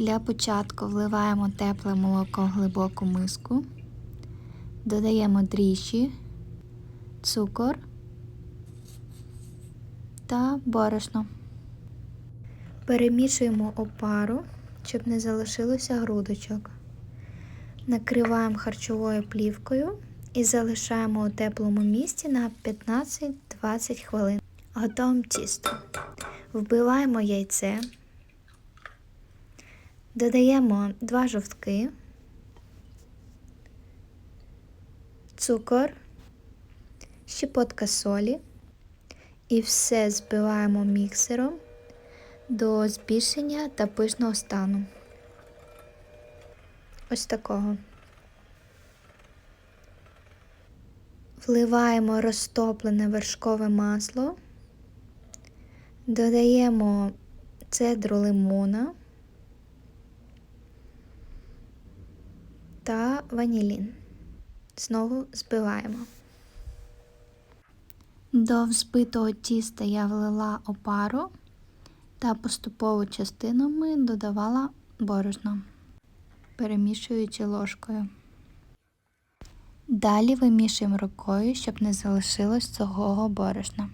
Для початку вливаємо тепле молоко в глибоку миску, додаємо дріжджі, цукор та борошно. Перемішуємо опару, щоб не залишилося грудочок. Накриваємо харчовою плівкою і залишаємо у теплому місці на 15-20 хвилин. Готуємо тісто. Вбиваємо яйце, додаємо 2 жовтки, цукор, щепотка солі і все збиваємо міксером до збільшення та пишного стану. Ось такого. Вливаємо розтоплене вершкове масло, додаємо цедру лимона та ванілін. Знову збиваємо. До взбитого тіста я влила опару та поступово частинами додавала борошно, перемішуючи ложкою. Далі вимішуємо рукою, щоб не залишилось сухого борошна.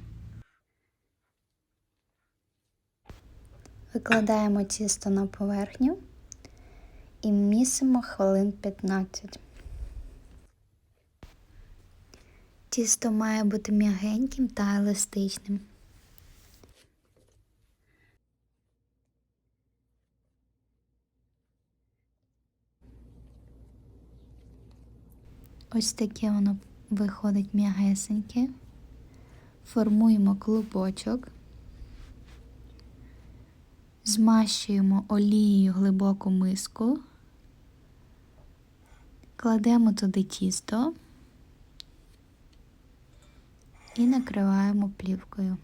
Викладаємо тісто на поверхню і місимо хвилин 15. Тісто має бути м'ягеньким та еластичним. Ось таке воно виходить м'ягесеньке. Формуємо клубочок, змащуємо олією глибоку миску, кладемо туди тісто і накриваємо плівкою.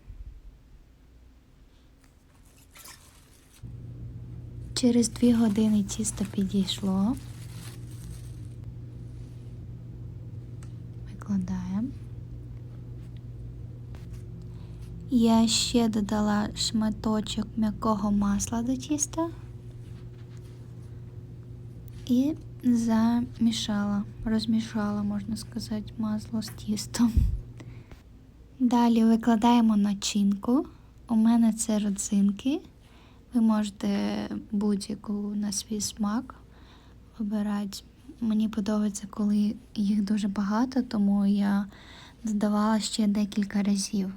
Через дві години тісто підійшло. Викладаємо. Я ще додала шматочок м'якого масла до тіста і замішала, розмішала, можна сказати, масло з тістом. Далі викладаємо начинку. У мене це родзинки. Ви можете будь-яку на свій смак обирати. Мені подобається, коли їх дуже багато, тому я додавала ще декілька разів.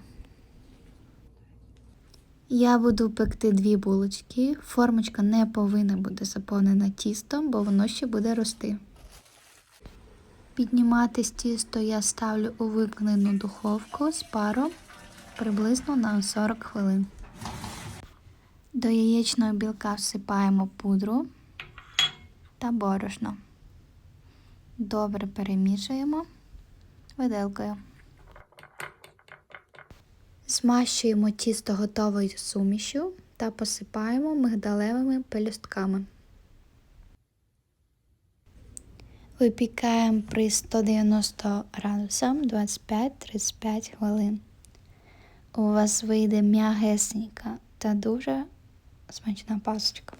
Я буду пекти дві булочки. Формочка не повинна бути заповнена тістом, бо воно ще буде рости. Піднімати з тісто я ставлю у вимкнену духовку з паром приблизно на 40 хвилин. До яєчного білка всипаємо пудру та борошно. Добре перемішуємо виделкою. Змащуємо тісто готовою сумішю та посипаємо мигдалевими пелюстками. Випікаємо при 190 градусах 25-35 хвилин. У вас вийде м'ягесенька та дуже смачна пасочка.